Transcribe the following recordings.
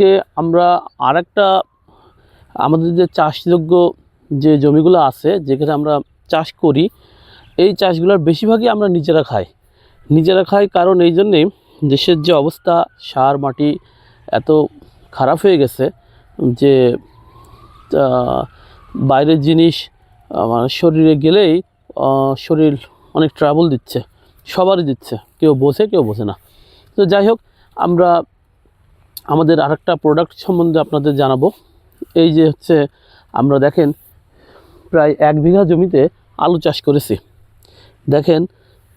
আজকে আমরা আর একটা আমাদের যে চাষযোগ্য যে জমিগুলো আছে, যেখানে আমরা চাষ করি, এই চাষগুলোর বেশিরভাগই আমরা নিজেরা খাই। নিজেরা খাই কারণ এই জন্যে দেশের যে অবস্থা, সার, মাটি এত খারাপ হয়ে গেছে যে বাইরের জিনিস আমার শরীরে গেলেই শরীর অনেক ট্রাবল দিচ্ছে, সবারই দিচ্ছে, কেউ বোঝে কেউ বোঝে না। তো যাই হোক, আমরা আমাদের আরেকটা প্রোডাক্ট সম্বন্ধে আপনাদের জানাব। এই যে হচ্ছে, আমরা দেখেন, প্রায় এক বিঘা জমিতে আলু চাষ করেছি। দেখেন,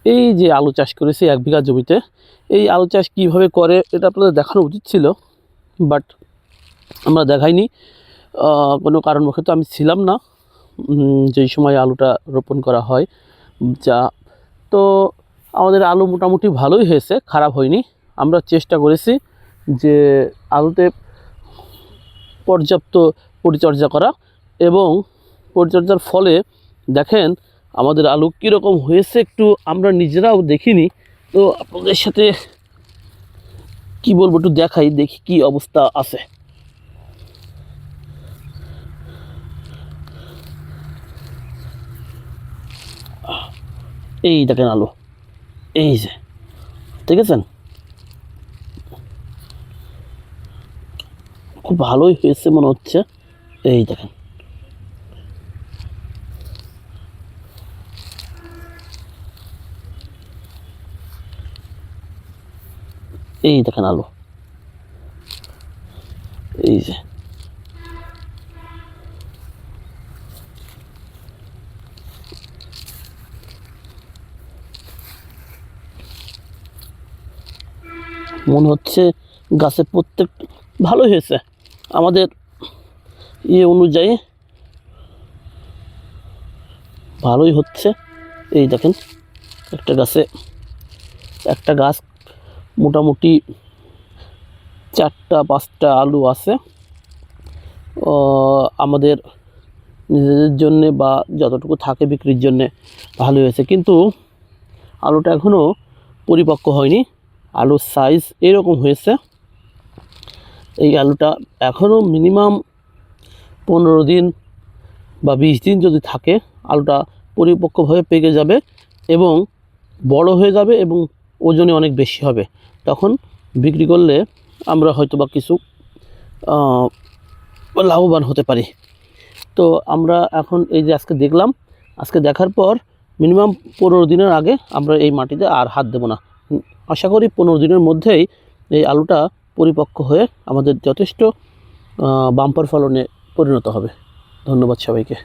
এই যে আলু চাষ করেছি এক বিঘা জমিতে, এই আলু চাষ কীভাবে করে এটা আপনাদের দেখানো উচিত ছিল বাট আমরা দেখাইনি। কোনো কারণবশত আমি ছিলাম না যেই সময় আলুটা রোপণ করা হয়, যা, তো আমাদের আলু মোটামুটি ভালোই হয়েছে, খারাপ হয়নি। আমরা চেষ্টা করেছি যে আলুতে পর্যাপ্ত পরিচর্যা করা এবং পরিচর্যার ফলে দেখেন আমাদের আলু কীরকম হয়েছে একটু আমরা নিজেরাও দেখিনি। তো আপনাদের সাথে কি বলব একটু দেখাই, দেখি কি অবস্থা আছে। এই দেখেন আলু, এই যে, ঠিক আছেন? খুব ভালোই হয়েছে মনে হচ্ছে। এই দেখেন। এই দেখেন আলু। এই যে। মনে হচ্ছে গাছের প্রত্যেক ভালোই হয়েছে। আমাদের ইয়ে অনুযায়ী ভালোই হচ্ছে। এই দেখেন, একটা গাছে একটা গাছ মোটামুটি চারটা, পাঁচটা আলু আছে। আমাদের নিজেদের জন্যে বা যতটুকু থাকে বিক্রির জন্যে ভালো হয়েছে। কিন্তু আলুটা এখনও পরিপক্ক হয়নি। আলুর সাইজ এরকম হয়েছে। এই আলুটা এখনও মিনিমাম পনেরো দিন বা বিশ দিন যদি থাকে, আলুটা পরিপক্কভাবে পেকে যাবে এবং বড় হয়ে যাবে এবং ওজনে অনেক বেশি হবে। তখন বিক্রি করলে আমরা হয়তো বা কিছু লাভবান হতে পারি। তো আমরা এখন এই যে আজকে দেখলাম, আজকে দেখার পর মিনিমাম পনেরো দিনের আগে আমরা এই মাটিতে আর হাত দেবো না। আশা করি পনেরো দিনের মধ্যেই এই আলুটা পরিপক্ক হয়ে আমাদের যথেষ্ট বাম্পার ফলনে পরিণত হবে। ধন্যবাদ সবাইকে।